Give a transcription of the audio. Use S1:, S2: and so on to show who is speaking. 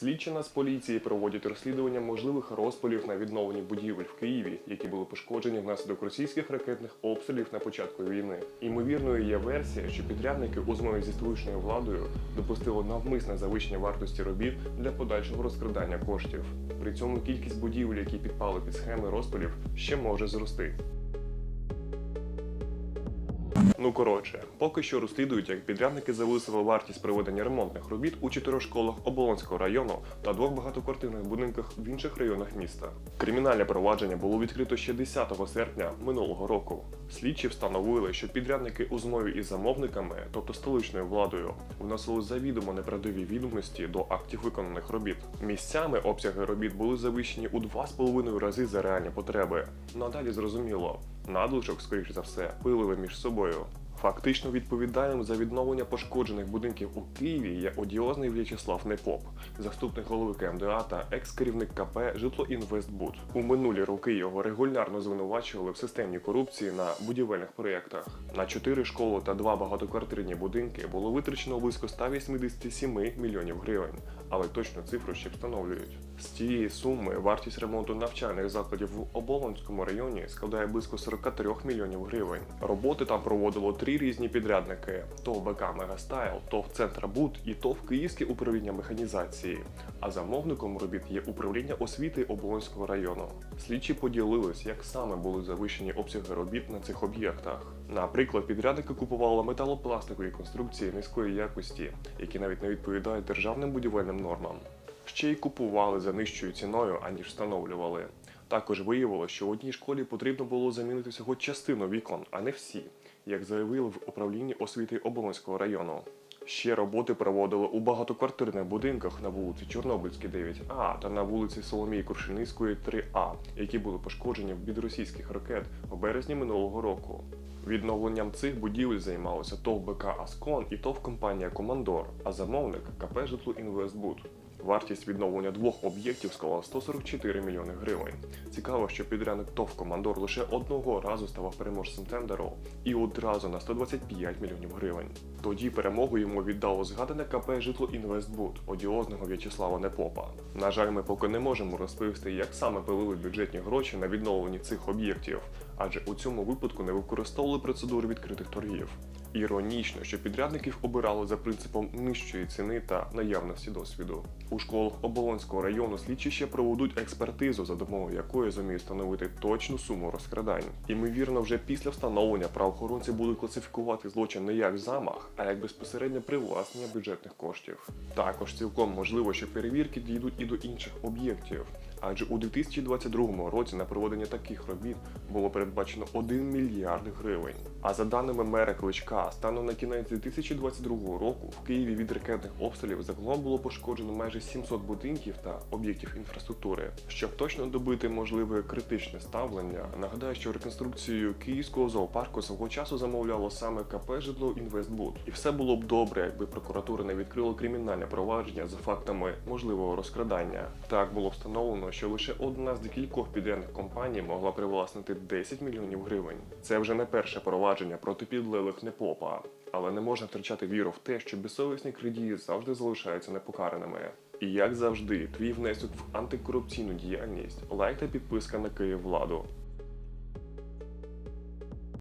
S1: Слідчі нас поліції проводять розслідування можливих розпалів на відновленні будівель в Києві, які були пошкоджені внаслідок російських ракетних обстрілів на початку війни. Імовірною є версія, що підрядники у змові зі столичною владою допустили навмисне завищення вартості робіт для подальшого розкрадання коштів. При цьому кількість будівель, які підпали під схеми розпалів, ще може зрости. Ну коротше, поки що розслідують, як підрядники зависили вартість проведення ремонтних робіт у чотирьох школах Оболонського району та двох багатоквартирних будинках в інших районах міста. Кримінальне провадження було відкрито ще 10 серпня минулого року. Слідчі встановили, що підрядники у змові із замовниками, тобто столичною владою, вносили завідомо неправдиві відомості до актів виконаних робіт. Місцями обсяги робіт були завищені у 2,5 рази за реальні потреби. Надалі зрозуміло, надлишок, скоріш за все, пилили між собою. Фактично відповідальним за відновлення пошкоджених будинків у Києві є одіозний В'ячеслав Непоп, заступник голови КМДА та екс-керівник КП Житлоінвестбуд. У минулі роки його регулярно звинувачували в системній корупції на будівельних проєктах. На чотири школи та два багатоквартирні будинки було витрачено близько 187 мільйонів гривень, але точну цифру ще встановлюють. З цієї суми вартість ремонту навчальних закладів в Оболонському районі складає близько 43 мільйонів гривень. Роботи там проводило три різні підрядники: ТОВ БК Мегастайл, ТОВ Центра Буд і ТОВ Київське управління механізації. А замовником робіт є управління освіти Оболонського району. Слідчі поділились, як саме були завищені обсяги робіт на цих об'єктах. Наприклад, підрядники купували металопластикові конструкції низької якості, які навіть не відповідають державним будівельним нормам. Ще й купували за нижчою ціною, аніж встановлювали. Також виявилося, що в одній школі потрібно було замінити всього частину вікон, а не всі, як заявили в управлінні освіти Оболонського району. Ще роботи проводили у багатоквартирних будинках на вулиці Чорнобильській 9А та на вулиці Соломії Куршиницької 3А, які були пошкоджені від російських ракет у березні минулого року. Відновленням цих будівель займалося ТОВ БК Аскон і ТОВ компанія Командор, а замовник КП Житлоінвестбуд. Вартість відновлення двох об'єктів склала 144 мільйони гривень. Цікаво, що підрядник ТОВ Командор лише одного разу ставав переможцем тендеру і одразу на 125 мільйонів гривень. Тоді перемогу йому віддало згадане КП Житлоінвестбуд одіозного В'ячеслава Непопа. На жаль, ми поки не можемо розповісти, як саме пилили бюджетні гроші на відновлення цих об'єктів, адже у цьому випадку не використовували процедуру відкритих торгів. Іронічно, що підрядників обирали за принципом нижчої ціни та наявності досвіду. У школах Оболонського району слідчі ще проведуть експертизу, за допомогою якої зуміють встановити точну суму розкрадань. Імовірно, вже після встановлення правоохоронці будуть класифікувати злочин не як замах, а як безпосереднє привласнення бюджетних коштів. Також цілком можливо, що перевірки дійдуть і до інших об'єктів. Адже у 2022 році на проведення таких робіт було передбачено 1 мільярд гривень. А за даними мера Кличка, станом на кінець 2022 року в Києві від ракетних обстрілів загалом було пошкоджено майже 700 будинків та об'єктів інфраструктури. Щоб точно добити можливе критичне ставлення, нагадаю, що реконструкцію київського зоопарку свого часу замовляло саме КП Житло Інвестбуд. І все було б добре, якби прокуратура не відкрила кримінальне провадження за фактами можливого розкрадання. Так було встановлено, що лише одна з декількох підрядних компаній могла привласнити 10 мільйонів гривень. Це вже не перше провадження проти підлилих непопа, але не можна втрачати віру в те, що безсовісні крадії завжди залишаються непокараними. І як завжди, твій внесок в антикорупційну діяльність, лайк та підписка на Київ владу.